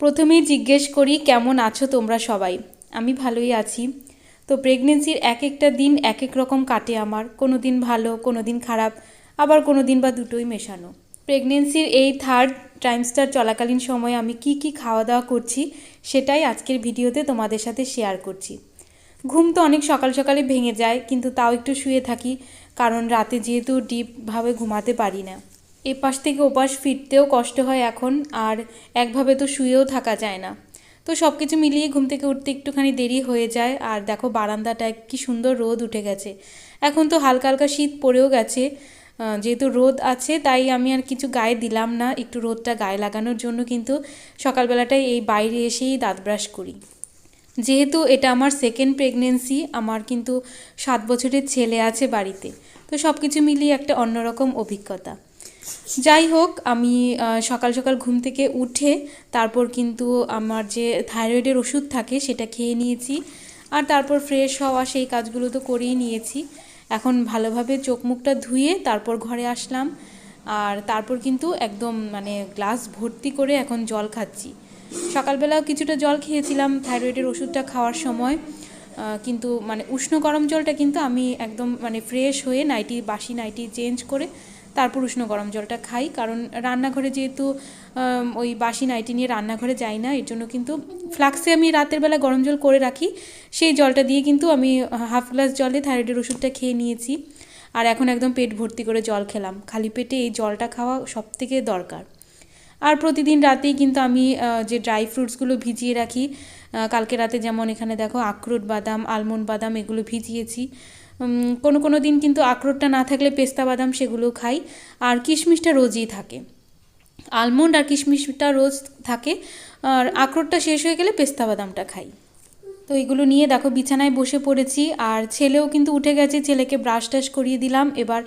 প্রথমেই জিজ্ঞেস করি, কেমন আছো তোমরা সবাই? আমি ভালোই আছি। তো প্রেগনেন্সির এক একটা দিন এক এক রকম কাটে আমার। কোনো দিন ভালো কোনো দিন খারাপ, আবার কোনো দিন বা দুটোই মেশানো। প্রেগনেন্সির এই থার্ড টাইমস্টার চলাকালীন সময়ে আমি কি কি খাওয়া দাওয়া করছি, সেটাই আজকের ভিডিওতে তোমাদের সাথে শেয়ার করছি। ঘুম তো অনেক সকাল সকালে ভেঙে যায়, কিন্তু তাও একটু শুয়ে থাকি, কারণ রাতে যেহেতু ডিপভাবে ঘুমাতে পারি না। এপাশ থেকে ওপাশ ফিরতেও কষ্ট হয় এখন, আর একভাবে তো শুয়েও থাকা যায় না। তো সব কিছু মিলিয়ে ঘুম থেকে উঠতে একটুখানি দেরি হয়ে যায়, আর দেখো বারান্দাটায় কি সুন্দর রোদ উঠে গেছে। এখন তো হালকা হালকা শীত পড়েও গেছে যেহেতু রোদ আছে, তাই আমি আর কিছু গায়ে দিলাম না, একটু রোদটা গায়ে লাগানোর জন্য কিন্তু সকালবেলাটাই এই বাইরে এসেই দাঁত ব্রাশ করি। যেহেতু এটা আমার সেকেন্ড প্রেগনেন্সি আমার কিন্তু সাত বছরের ছেলে আছে বাড়িতে, তো সব কিছু মিলিয়ে একটা অন্যরকম অভিজ্ঞতা। যাই হোক, আমি সকাল সকাল ঘুম থেকে উঠে তারপর কিন্তু আমার যে থাইরয়েডের ওষুধ থাকে সেটা খেয়ে নিয়েছি। আর তারপর ফ্রেশ হওয়া সেই কাজগুলো তো করেই নিয়েছি। এখন ভালোভাবে চোখ মুখটা ধুয়ে তারপর ঘরে আসলাম। আর তারপর কিন্তু একদম মানে গ্লাস ভর্তি করে এখন জল খাচ্ছি। সকালবেলাও কিছুটা জল খেয়েছিলাম থাইরয়েডের ওষুধটা খাওয়ার সময়। কিন্তু মানে উষ্ণ গরম জলটা কিন্তু আমি একদম মানে ফ্রেশ হয়ে নাইটি বাসি নাইটি চেঞ্জ করে তারপর উষ্ণ গরম জলটা খাই। কারণ রান্নাঘরে যেহেতু ওই বাসি নাইটি নিয়ে রান্নাঘরে যাই না, এর জন্য কিন্তু ফ্লাক্সে আমি রাতের বেলা গরম জল করে রাখি। সেই জলটা দিয়ে কিন্তু আমি হাফ গ্লাস জলে থাইরয়েডের ওষুধটা খেয়ে নিয়েছি। আর এখন একদম পেট ভর্তি করে জল খেলাম। খালি পেটে এই জলটা খাওয়া সব থেকে দরকার। আর প্রতিদিন রাতেই কিন্তু আমি যে ড্রাই ফ্রুটসগুলো ভিজিয়ে রাখি কালকে রাতে যেমন এখানে দেখো আখরোট বাদাম, আলমন্ড বাদাম এগুলো ভিজিয়েছি। কোনো কোনো দিন কিন্তু আখরোটটা না থাকলে পেস্তা বাদাম সেগুলো খাই, আর কিশমিশটা রোজই থাকে। আলমন্ড আর কিশমিশটা রোজ থাকে, আর আখরোটটা শেষ হয়ে গেলে পেস্তা বাদামটা খাই। তো এগুলো নিয়ে দেখো বিছানায় বসে পড়েছি, আর ছেলেও কিন্তু উঠে গেছে, ছেলেকে ব্রাশ টাশ করিয়ে দিলাম, এবার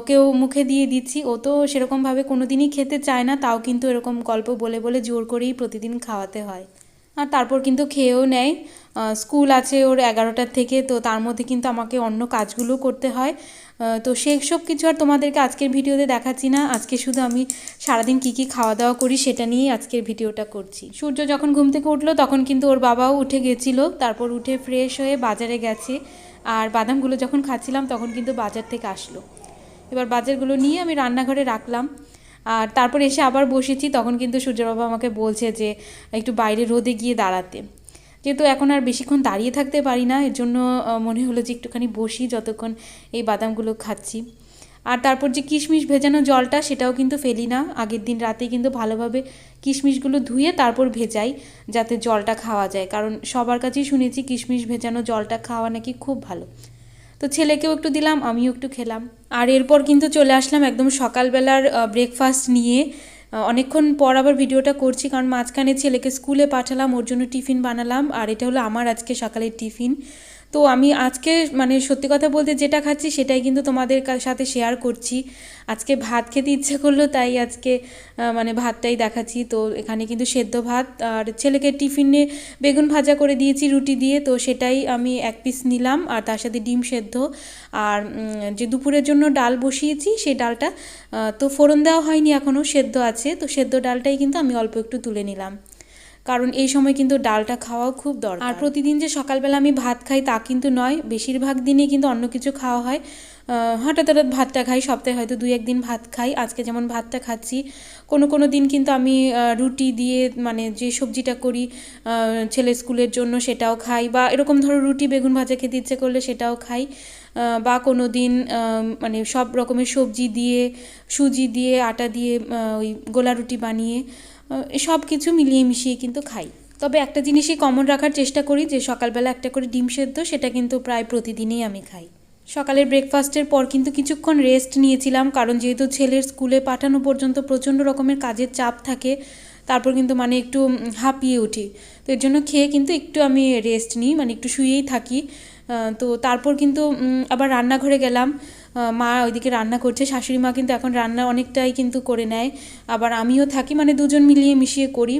ওকেও মুখে দিয়ে দিচ্ছি। ও তো সেরকমভাবে কোনো দিনই খেতে চায় না, তাও কিন্তু এরকম গল্প বলে বলে জোর করেই প্রতিদিন খাওয়াতে হয়। আর তারপর কিন্তু খেয়েও নেয়। স্কুল আছে ওর এগারোটার থেকে, তো তার মধ্যে কিন্তু আমাকে অন্য কাজগুলো করতে হয়। তো সেই সব কিছু আর তোমাদেরকে আজকের ভিডিওতে দেখাচ্ছি না। আজকে শুধু আমি সারাদিন কী কী খাওয়া দাওয়া করি সেটা নিয়েই আজকের ভিডিওটা করছি। সূর্য যখন ঘুম থেকে উঠল তখন কিন্তু ওর বাবাও উঠে গেছিল। তারপর উঠে ফ্রেশ হয়ে বাজারে গেছে। আর বাদামগুলো যখন খাচ্ছিলাম তখন কিন্তু বাজার থেকে আসলো। এবার বাজারগুলো নিয়ে আমি রান্নাঘরে রাখলাম। আর তারপর এসে আবার বসেছি, তখন কিন্তু সূর্য বাবা আমাকে বলছে যে একটু বাইরে রোদে গিয়ে দাঁড়াতে। যেহেতু এখন আর বেশিক্ষণ দাঁড়িয়ে থাকতে পারি না, এর জন্য মনে হলো যে একটুখানি বসি যতক্ষণ এই বাদামগুলো খাচ্ছি। আর তারপর যে কিশমিশ ভেজানো জলটা, সেটাও কিন্তু ফেলি না। আগের দিন রাতে কিন্তু ভালোভাবে কিশমিশগুলো ধুয়ে তারপর ভেজাই, যাতে জলটা খাওয়া যায়। কারণ সবার কাছেই শুনেছি কিশমিশ ভেজানো জলটা খাওয়া নাকি খুব ভালো। তো ছেলেকেও একটু দিলাম, আমিও একটু খেলাম। আর এরপর কিন্তু চলে আসলাম একদম সকালবেলার ব্রেকফাস্ট নিয়ে। অনেকক্ষণ পর আবার ভিডিওটা করছি, কারণ মাঝখানে ছেলেকে স্কুলে পাঠালাম, ওর জন্য টিফিন বানালাম, আর এটা হলো আমার আজকে সকালের টিফিন। তো আমি আজকে মানে সত্যি কথা বলতে যেটা খাচ্ছি সেটাই কিন্তু তোমাদের সাথে শেয়ার করছি। আজকে ভাত খেতে ইচ্ছে করল, তাই আজকে মানে ভাতটাই দেখাচ্ছি। তো এখানে কিন্তু সেদ্ধ ভাত আর ছেলেকে টিফিনে বেগুন ভাজা করে দিয়েছি রুটি দিয়ে, তো সেটাই আমি এক পিস নিলাম আর তার সাথে ডিম সেদ্ধ। আর যে দুপুরের জন্য ডাল বসিয়েছি সেই ডালটা তো ফোড়ন দেওয়া হয়নি এখনও সেদ্ধ আছে। তো সেদ্ধ ডালটাই কিন্তু আমি অল্প একটু তুলে নিলাম। কারণ এই সময় কিন্তু ডালটা খাওয়াও খুব দরকার। আর প্রতিদিন যে সকালবেলা আমি ভাত খাই তা কিন্তু নয়, বেশিরভাগ দিনই কিন্তু অন্য কিছু খাওয়া হয়। হঠাৎ হঠাৎ ভাতটা খাই, সপ্তাহে হয়তো দুই একদিন ভাত খাই। আজকে যেমন ভাতটা খাচ্ছি, কোনো কোনো দিন কিন্তু আমি রুটি দিয়ে মানে যে সবজিটা করি ছেলে স্কুলের জন্য সেটাও খাই বা এরকম ধরো রুটি বেগুন ভাজা খেতে ইচ্ছে করলে সেটাও খাই। বা কোনো দিন মানে সব রকমের সবজি দিয়ে, সুজি দিয়ে, আটা দিয়ে ওই গোলা রুটি বানিয়ে সব কিছু মিলিয়ে মিশিয়ে কিন্তু খাই। তবে একটা জিনিসই কমন রাখার চেষ্টা করি যে সকালবেলা একটা করে ডিম সেদ্ধ, সেটা কিন্তু প্রায় প্রতিদিনই আমি খাই। সকালের ব্রেকফাস্টের পর কিন্তু কিছুক্ষণ রেস্ট নিয়েছিলাম, কারণ যেহেতু ছেলের স্কুলে পাঠানো পর্যন্ত প্রচণ্ড রকমের কাজের চাপ থাকে, তারপর কিন্তু মানে একটু হাঁপিয়ে উঠি। তো এর জন্য খেয়ে কিন্তু একটু আমি রেস্ট নিই মানে একটু শুয়েই থাকি। তো তারপর কিন্তু আবার রান্নাঘরে গেলাম। মা ওইদিকে রান্না করছে। শাশুড়ি মা কিন্তু এখন রান্না অনেকটাই কিন্তু করে নেয়। আবার আমিও থাকি মানে দুজন মিলিয়ে মিশিয়ে করি।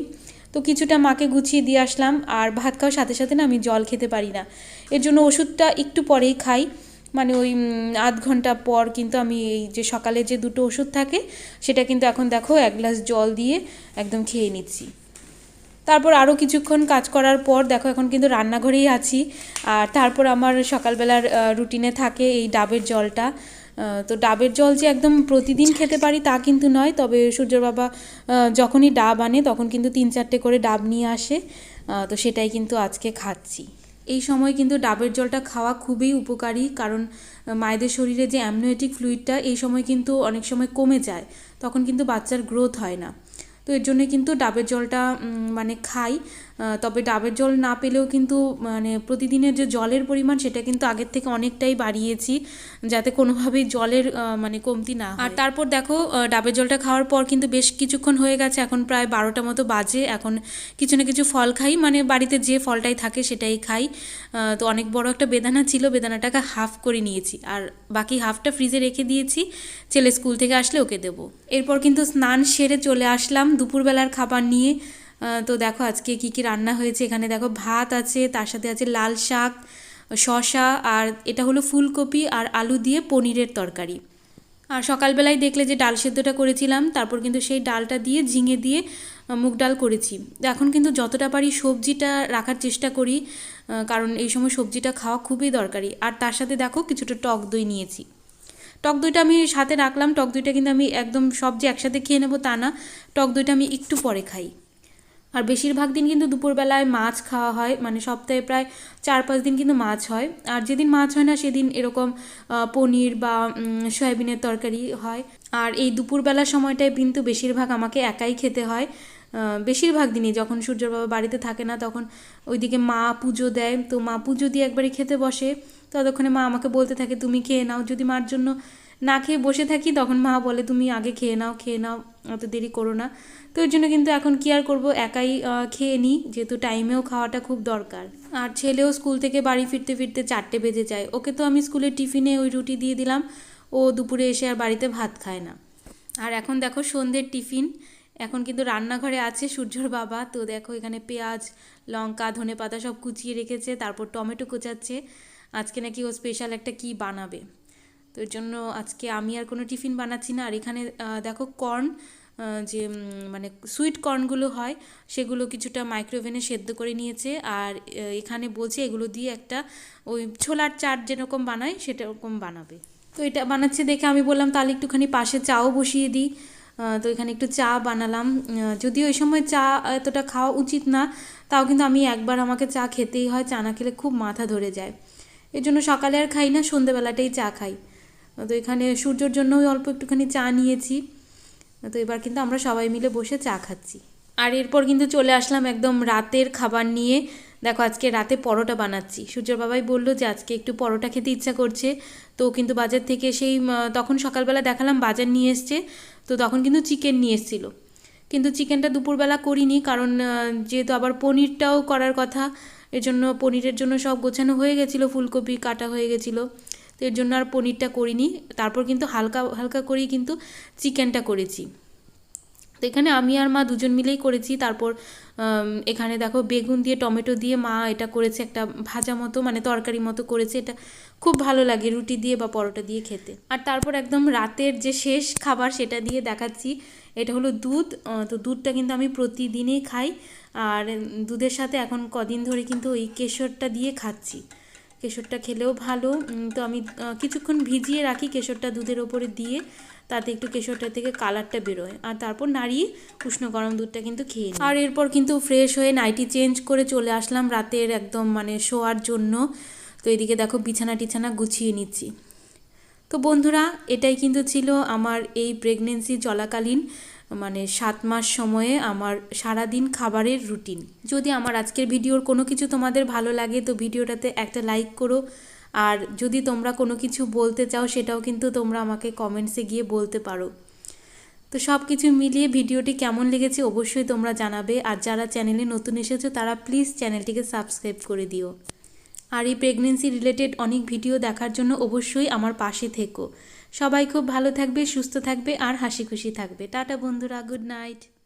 তো কিছুটা মাকে গুছিয়ে দিয়ে আসলাম। আর ভাত খাওয়ার সাথে সাথে না আমি জল খেতে পারি না। এর জন্য ওষুধটা একটু পরেই খাই। মানে ওই আধ ঘণ্টা পর কিন্তু আমি এই যে সকালে যে দুটো ওষুধ থাকে, সেটা কিন্তু এখন দেখো এক গ্লাস জল দিয়ে একদম খেয়ে নিচ্ছি। তারপর আরও কিছুক্ষণ কাজ করার পর, দেখো এখন কিন্তু রান্নাঘরেই আছি। আর তারপর আমার সকালবেলার রুটিনে থাকে এই ডাবের জলটা। তো ডাবের জল যে একদম প্রতিদিন খেতে পারি তা কিন্তু নয়, তবে সূর্যর বাবা যখনই ডাব আনে তখন কিন্তু তিন চারটে করে ডাব নিয়ে আসে। তো সেটাই কিন্তু আজকে খাচ্ছি। এই সময় কিন্তু ডাবের জলটা খাওয়া খুবই উপকারী, কারণ মায়েদের শরীরে যে অ্যামনোয়েটিক ফ্লুইডটা এই সময় কিন্তু অনেক সময় কমে যায়, তখন কিন্তু বাচ্চার গ্রোথ হয় না। তো এর জন্য কিন্তু ডাবের জলটা মানে খাই। তবে ডাবের জল না পেলেও কিন্তু মানে প্রতিদিনের যে জলের পরিমাণ সেটা কিন্তু আগের থেকে অনেকটাই বাড়িয়েছি, যাতে কোনোভাবেই জলের মানে কমতি না আর তারপর দেখো ডাবের জলটা খাওয়ার পর কিন্তু বেশ কিছুক্ষণ হয়ে গেছে, এখন প্রায় বারোটা মতো বাজে, এখন কিছু না কিছু ফল খাই মানে বাড়িতে যে ফলটাই থাকে সেটাই খাই। তো অনেক বড় একটা বেদানা ছিল, বেদানাটাকে হাফ করে নিয়েছি, আর বাকি হাফটা ফ্রিজে রেখে দিয়েছি, ছেলে স্কুল থেকে আসলে ওকে দেবো। এরপর কিন্তু স্নান সেরে চলে আসলাম, দুপুরবেলার খাবার নিয়ে তো দেখো আজকে কি কি রান্না হয়েছে? এখানে দেখো ভাত আছে, তার সাথে আছে লাল শাক শশা আর এটা হলো ফুলকপি আর আলু দিয়ে পনিরের তরকারি। আর সকালবেলায় দেখলে যে ডাল সেদ্ধটা করেছিলাম, তারপর কিন্তু সেই ডালটা দিয়ে ঝিঙে দিয়ে মুগ ডাল করেছি। এখন কিন্তু যতটা পারি সবজিটা রাখার চেষ্টা করি কারণ এই সময় সবজিটা খাওয়া খুবই দরকারি। আর তার সাথে দেখো কিছুটা টক দই নিয়েছি। টক দইটা আমি সাথে রাখলাম, টক দইটা কিন্তু আমি একদম সব যে একসাথে খেয়ে নেব তা না, টক দইটা আমি একটু পরে খাই। আর বেশিরভাগ দিন কিন্তু দুপুরবেলায় মাছ খাওয়া হয় মানে সপ্তাহে প্রায় চার পাঁচ দিন কিন্তু মাছ হয়। আর যেদিন মাছ হয় না, সেদিন এরকম পনির বা সয়াবিনের তরকারি হয়। আর এই দুপুরবেলার সময়টায় কিন্তু বেশিরভাগ আমাকে একাই খেতে হয়। বেশিরভাগ দিনই যখন সূর্যর বাবা বাড়িতে থাকে না, তখন ওইদিকে মা পুজো দেয়। তো মা পুজো দিয়ে একবারে খেতে বসে। ততক্ষণে মা আমাকে বলতে থাকে, তুমি খেয়ে নাও। যদি মার জন্য না খেয়ে বসে থাকি, তখন মা বলে, তুমি আগে খেয়ে নাও খেয়ে নাও, অত দেরি করো না। তো এর জন্য কিন্তু এখন কি আর করব? একাই খেয়ে নিই, যেহেতু টাইমেও খাওয়াটা খুব দরকার। আর ছেলেও স্কুল থেকে বাড়ি ফিরতে ফিরতে চারটে বেজে যায়। ওকে তো আমি স্কুলের টিফিনে ওই রুটি দিয়ে দিলাম। ও দুপুরে এসে আর বাড়িতে ভাত খায় না। আর এখন দেখো সন্ধ্যের টিফিন। এখন কিন্তু রান্নাঘরে আছে সূর্যর বাবা। তো দেখো এখানে পেঁয়াজ, লঙ্কা ধনে পাতা সব কুচিয়ে রেখেছে, তারপর টমেটো কোচাচ্ছে। আজকে নাকি ও স্পেশাল একটা কি বানাবে? তো এর জন্য আজকে আমি আর কোনো টিফিন বানাচ্ছি না। আর এখানে দেখো কর্ন যে মানে সুইট কর্নগুলো হয়, সেগুলো কিছুটা মাইক্রোওভেনে সেদ্ধ করে নিয়েছে। আর এখানে বলছে এগুলো দিয়ে একটা ওই ছোলার চাট যেরকম বানায়, সেরকম বানাবে। তো এটা বানাচ্ছে দেখে আমি বললাম, তাহলে একটুখানি পাশে চাও বসিয়ে দিই। তো এখানে একটু চা বানালাম। যদিও এই সময় চা এতটা খাওয়া উচিত না, তাও কিন্তু আমি একবার আমাকে চা খেতেই হয়, চা না খেলে খুব মাথা ধরে যায়। এর জন্য সকালে আর খাই না, সন্ধেবেলাটাই চা খাই। তো এখানে সূর্যর জন্য অল্প একটুখানি চা নিয়েছি। তো এবার কিন্তু আমরা সবাই মিলে বসে চা খাচ্ছি। আর এরপর কিন্তু চলে আসলাম একদম রাতের খাবার নিয়ে। দেখো, আজকে রাতে পরোটা বানাচ্ছি। সূর্যর বাবাই বলল যে, আজকে একটু পরোটা খেতে ইচ্ছা করছে। তো কিন্তু বাজার থেকে সেই তখন সকালবেলা দেখালাম, বাজার নিয়ে এসছে। তো তখন কিন্তু চিকেন নিয়ে এসেছিল। কিন্তু চিকেনটা দুপুরবেলা করিনি কারণ যেহেতু আবার পনিরটাও করার কথা এর জন্য পনিরের জন্য সব গোছানো হয়ে গেছিল, ফুলকপি কাটা হয়ে গেছিল। তো এর জন্য আর পনিরটা করিনি। তারপর কিন্তু হালকা হালকা করেই কিন্তু চিকেনটা করেছি। তো এখানে আমি আর মা দুজন মিলেই করেছি। তারপর এখানে দেখো বেগুন দিয়ে, টমেটো দিয়ে মা এটা করেছে একটা ভাজা মতো মানে তরকারি মতো করেছে। এটা খুব ভালো লাগে রুটি দিয়ে বা পরোটা দিয়ে খেতে। আর তারপর একদম রাতের যে শেষ খাবার সেটা দিয়ে দেখাচ্ছি। এটা হলো দুধ। তো দুধটা কিন্তু আমি প্রতিদিনই খাই। আর দুধের সাথে এখন কদিন ধরে কিন্তু ওই কেশরটা দিয়ে খাচ্ছি। কেশরটা খেলেও ভালো। তো আমি কিছুক্ষণ ভিজিয়ে রাখি কেশরটা দুধের ওপরে দিয়ে, তাতে একটু কেশরটা থেকে কালারটা বেরোয়। আর তারপর নাড়িয়ে উষ্ণ গরম দুধটা কিন্তু খেয়ে আর এরপর কিন্তু ফ্রেশ হয়ে নাইটি চেঞ্জ করে চলে আসলাম রাতের একদম মানে শোয়ার জন্য। তো এদিকে দেখো বিছানা টিছানা গুছিয়ে নিচ্ছি। তো বন্ধুরা, এটাই কিন্তু ছিল আমার এই প্রেগনেন্সি চলাকালীন মানে সাত মাস সময়ে আমার সারাদিন খাবারের রুটিন। যদি আমার আজকের ভিডিওর কোনো কিছু তোমাদের ভালো লাগে, তো ভিডিওটাতে একটা লাইক করো। আর যদি তোমরা কোনো কিছু বলতে চাও, সেটাও কিন্তু তোমরা আমাকে কমেন্টসে গিয়ে বলতে পারো। তো সব কিছু মিলিয়ে ভিডিওটি কেমন লেগেছে অবশ্যই তোমরা জানাবে। আর যারা চ্যানেলে নতুন এসেছ, তারা প্লিজ চ্যানেলটিকে সাবস্ক্রাইব করে দিও। আর এই প্রেগনেন্সি রিলেটেড অনেক ভিডিও দেখার জন্য অবশ্যই আমার পাশে থেকো। সবাই খুব ভালো থাকবে সুস্থ থাকবে আর হাসি খুশি থাকবে। টাটা বন্ধুরা গুড নাইট।